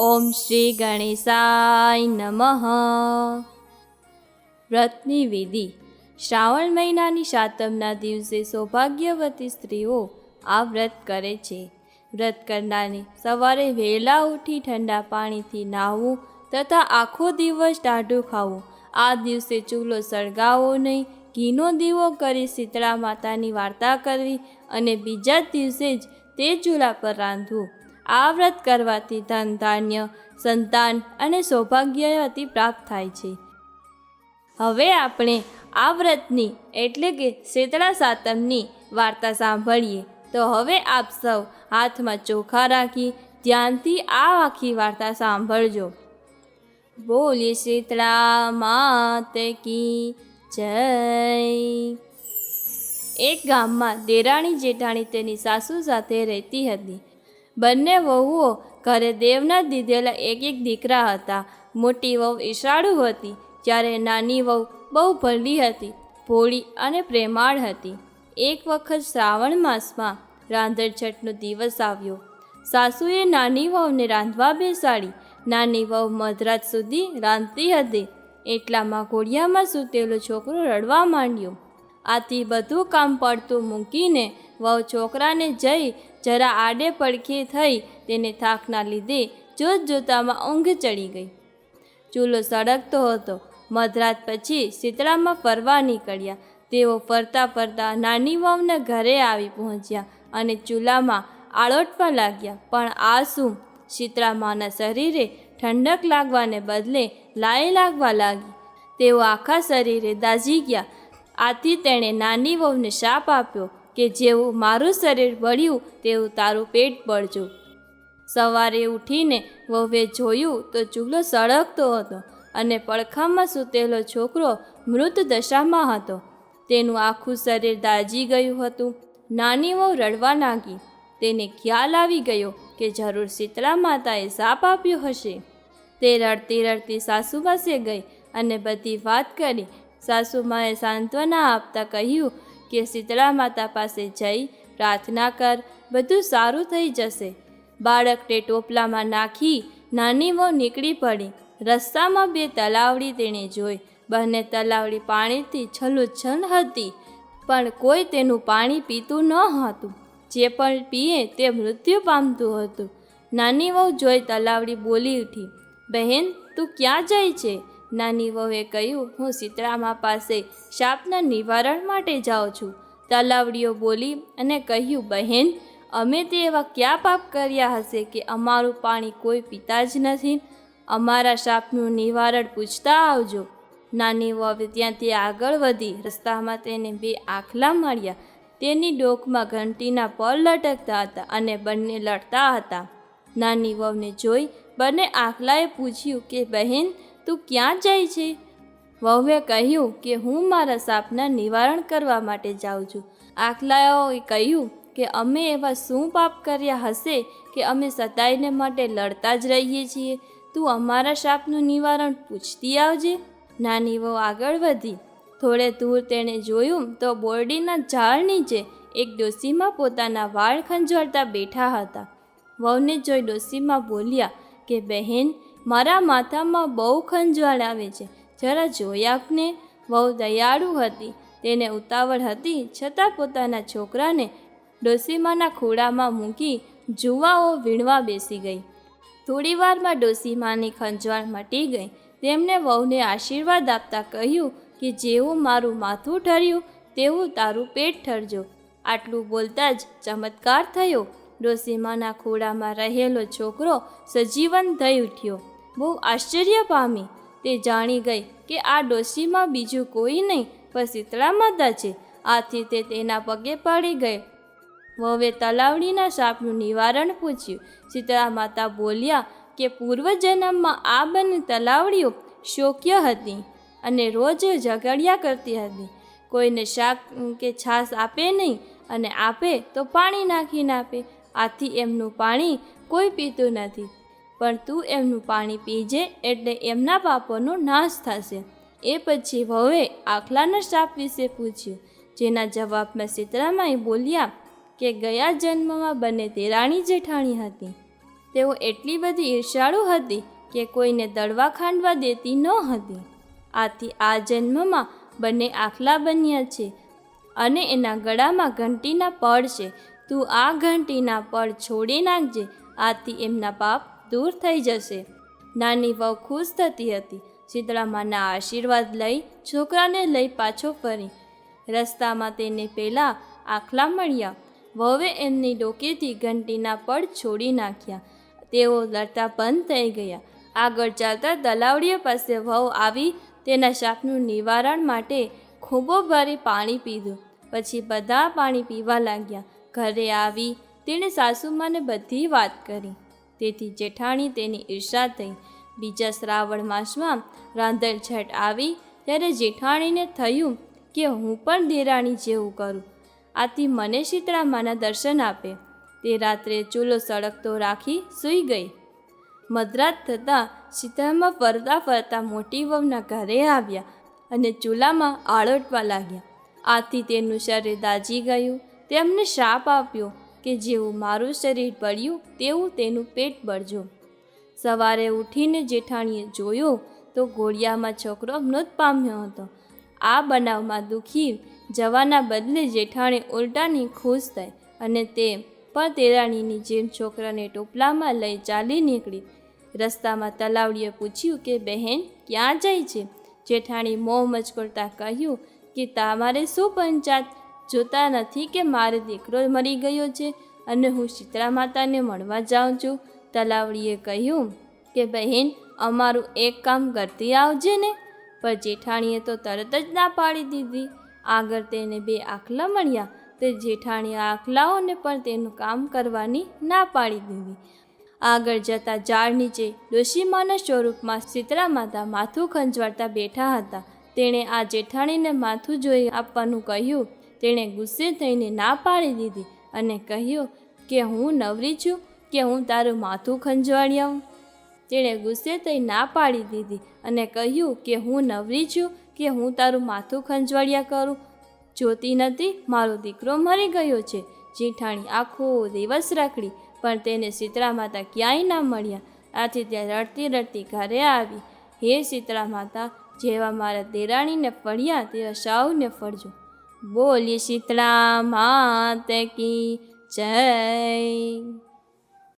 ઓમ શ્રી ગણેશાય નમઃ. વ્રતની વિધિ. શ્રાવણ મહિનાની સાતમના દિવસે સૌભાગ્યવતી સ્ત્રીઓ આ વ્રત કરે છે. વ્રત કરનારને સવારે વહેલા ઉઠી ઠંડા પાણીથી નાહવું તથા આખો દિવસ ટાઢું ખાવું. આ દિવસે ચૂલો સળગાવવો નહીં, ઘીનો દીવો કરી શીતળા માતાની વાર્તા કરવી અને બીજા દિવસે જ તે ચૂલા પર રાંધવું. આ વ્રત કરવાથી ધન, ધાન્ય, સંતાન અને સૌભાગ્યવતી પ્રાપ્ત થાય છે. હવે આપણે આ વ્રતની એટલે કે શીતળા સાતમની વાર્તા સાંભળીએ. તો હવે આપ સૌ હાથમાં ચોખા રાખી ધ્યાનથી આ આખી વાર્તા સાંભળજો. બોલી શીતળા માત કી જય. એક ગામમાં દેરાણી જેઠાણી તેની સાસુ સાથે રહેતી હતી. બંને વહુઓ ઘરે દેવના દીધેલા એક એક દીકરા હતા. મોટી વહુ ઈશાળુ હતી, જ્યારે નાની વહુ બહુ ભલી હતી, ભોળી અને પ્રેમાળ હતી. એક વખત શ્રાવણ માસમાં રાંધણછઠનો દિવસ આવ્યો. સાસુએ નાની વહુને રાંધવા બેસાડી. નાની વહુ મધરાત સુધી રાંધતી હતી. એટલામાં ઘોડિયામાં સૂતેલો છોકરો રડવા માંડ્યો. આથી બધું કામ પડતું મૂકીને વહુ છોકરાને જઈ જરા આડે પડખે થઈ તેને થાકના લીધે જોત જોતામાં ઊંઘ ચડી ગઈ. ચૂલો સળગતો હતો. મધરાત પછી શીતળામાં ફરવા નીકળ્યા. તેઓ ફરતા ફરતા નાની વહુના ઘરે આવી પહોંચ્યા અને ચૂલામાં આળોટવા લાગ્યા. પણ આ શું? શીતળામાના શરીરે ઠંડક લાગવાને બદલે લાઈ લાગવા લાગી. તેઓ આખા શરીરે દાઝી ગયા. આથી તેણે નાની વહુને શાપ આપ્યો. કે જેવું મારું શરીર બળ્યું તેવું તારું પેટ બળજો. સવારે ઉઠીને વહુએ જોયું તો ચૂલો સળગતો હતો અને પડખામાં સૂતેલો છોકરો મૃત દશામાં હતો. તેનું આખું શરીર દાજી ગયું હતું. નાની વહુ રડવા લાગી. તેને ખ્યાલ આવી ગયો કે જરૂર શીતળા માતાએ સાપ આપ્યો હશે. તે રડતી રડતી સાસુ પાસે ગઈ અને બધી વાત કરી. સાસુમાએ સાંત્વના આપતા કહ્યું કે શીતળા માતા પાસે જઈ પ્રાર્થના કર, બધું સારું થઈ જશે. બાળકને ટોપલામાં નાખી નાની વહુ નીકળી પડી. રસ્તામાં બે તલાવડી તેણે જોઈ. બંને તલાવડી પાણીથી છલોછલ હતી, પણ કોઈ તેનું પાણી પીતું ન હતું. જે પણ પીએ તે મૃત્યુ પામતું હતું. નાની વહુ જોઈ તલાવડી બોલી ઉઠી, બહેન, તું ક્યાં જાય છે? નાની વહુએ કહ્યું, હું સીતરામા પાસે શાપના નિવારણ માટે જાઉં છું. તલાવડીઓ બોલી અને કહ્યું, બહેન, અમે તે એવા ક્યાં પાપ કર્યા હશે કે અમારું પાણી કોઈ પીતા જ નથી? અમારા શાપનું નિવારણ પૂછતા આવજો. નાની વહુ ત્યાંથી આગળ વધી, રસ્તામાં તેને બે આખલા મળ્યા. તેની ડોકમાં ઘંટીના પર લટકતા હતા અને બંને લડતા હતા. નાની વહુને જોઈ બંને આખલાએ પૂછ્યું કે, બહેન તું ક્યાં જાય છે? વહુએ કહ્યું કે હું મારા સાપના નિવારણ કરવા માટે જાઉં છું. આખલાઓએ કહ્યું કે અમે એવા શું પાપ કર્યા હશે કે અમે સતાઈને માટે લડતા જ રહીએ છીએ? તું અમારા શાપનું નિવારણ પૂછતી આવજે. નાની વહુ આગળ વધી. થોડે દૂર તેણે જોયું તો બોરડીના ઝાડ નીચે એક ડોસીમાં પોતાના વાળ ખંજવાળતા બેઠા હતા. વહુને જોઈ ડોસીમાં બોલ્યા કે, બહેન મારા માથામાં બહુ ખંજવાળ આવે છે. જરા આપને વહુ દયાળુ હતી. તેને ઉતાવળ હતી છતાં પોતાના છોકરાને ડોસીમાના ખોળામાં મૂકી જુવાઓ વીણવા બેસી ગઈ. થોડીવારમાં ડોસીમાની ખંજવાળ મટી ગઈ. તેમણે વહુને આશીર્વાદ આપતા કહ્યું કે જેવું મારું માથું ઠર્યું તેવું તારું પેટ ઠરજો આટલું બોલતા જ ચમત્કાર થયો. ડોસીમાના ખોળામાં રહેલો છોકરો સજીવન થઈ ઉઠ્યો. બહુ આશ્ચર્ય પામી. તે જાણી ગઈ કે આ ડોશીમાં બીજું કોઈ નહીં, પણ શીતળા માતા છે. આથી તે તેના પગે પડી ગઈ. વહુએ તલાવડીના શાપનું નિવારણ પૂછ્યું. શીતળા માતા બોલ્યા કે પૂર્વજન્મમાં આ બંને તલાવડીઓ શોક્ય હતી અને રોજ ઝઘડ્યા કરતી હતી. કોઈને શાક કે છાશ આપે નહીં અને આપે તો પાણી નાખીને આપે. આથી એમનું પાણી કોઈ પીતું નથી. પણ તું એમનું પાણી પીજે એટલે એમના પાપોનો નાશ થશે. એ પછી વહુએ આખલાના શાપ વિશે પૂછ્યું, જેના જવાબમાં સીતરામાએ બોલ્યા કે ગયા જન્મમાં બંને દેરાણી જેઠાણી હતી. તેઓ એટલી બધી ઈર્ષાળુ હતી કે કોઈને દળવા ખાંડવા દેતી ન હતી. આથી આ જન્મમાં બંને આખલા બન્યા છે અને એના ગળામાં ઘંટીના પડ છે તું આ ઘંટીના પળ છોડી નાખજે, આથી એમના પાપ દૂર થઈ જશે. નાની વહુ ખુશ થતી હતી. શીતળામાના આશીર્વાદ લઈ છોકરાને લઈ પાછો ફરી. રસ્તામાં તેને પહેલાં આખલા મળ્યા. વહુએ એમની ડોકેથી ઘંટીના પળ છોડી નાખ્યા. તેઓ લડતા બંધ થઈ ગયા. આગળ ચાલતા દલાવડીઓ પાસે વહુ આવી તેના શાકનું નિવારણ માટે ખૂબો ભરી પાણી પીધું. પછી બધા પાણી પીવા લાગ્યા. ઘરે આવી તેણે સાસુમાને બધી વાત કરી. તેથી જેઠાણી તેની ઈર્ષા થઈ. બીજા શ્રાવણ માસમાં રાંધણ છઠ આવી ત્યારે જેઠાણીને થયું કે હું પણ દેરાણી જેવું કરું. આથી મને શીતળામાના દર્શન આપે. તે રાત્રે ચૂલો સળગતો રાખી સૂઈ ગઈ. મધરાત થતાં શીતળામાં ફરતા ફરતા મોટી વહુના ઘરે આવ્યા અને ચૂલામાં આળોટવા લાગ્યા. આથી તેનું શરીર દાજી ગયું. તેમને શાપ આપ્યો કે જેવું મારું શરીર બળ્યું તેવું તેનું પેટ બળજો. સવારે ઉઠીને જેઠાણીએ જોયું તો ઘોડિયામાં છોકરો મૃત પામ્યો હતો. આ બનાવમાં દુઃખી જવાના બદલે જેઠાણી ઉલટાની ખુશ થઈ અને તે પણ તેરાણીની જેમ છોકરાને ટોપલામાં લઈ ચાલી નીકળી. રસ્તામાં તલાવડીએ પૂછ્યું કે, બહેન, ક્યાં જાય છે? જેઠાણી મોં મચકોડતા કહ્યું કે, તમારે શું પંચાત જોતા નથી કે મારે દીકરો મરી ગયો છે અને હું શીતળા માતાને મળવા જાઉં છું. તલાવડીએ કહ્યું કે, બહેન, અમારું એક કામ કરતી આવજે ને. પણ જેઠાણીએ તો તરત જ ના પાડી દીધી. આગળ તેને બે આખલા મળ્યા. તે જેઠાણીએ આખલાઓને પણ તેનું કામ કરવાની ના પાડી દીધી. આગળ જતા ઝાડ નીચે ડોશીમાના સ્વરૂપમાં શીતળા માતા માથું ખંજવાળતા બેઠા હતા. તેણે આ જેઠાણીને માથું જોઈ આપવાનું કહ્યું તેણે ગુસ્સે થઈને ના પાડી દીધી અને કહ્યું કે હું નવરી છું, કે હું તારું માથું ખંજવાળી આવું તેણે ગુસ્સે થઈ ના પાડી દીધી અને કહ્યું કે હું નવરી છું, કે હું તારું માથું ખંજવાળ્યા કરું. જોતી નથી, મારો દીકરો મરી ગયો છે. જેઠાણી આખો દિવસ રખડી, પણ તેને શીતળા માતા ક્યાંય ના મળ્યા. આથી ત્યાં રડતી રડતી ઘરે આવી. હે શીતળા માતા, જેવા મારા દેરાણીને ફળ્યા તેવા સૌને ફળજો. બોલી શીતળા માત કી જય.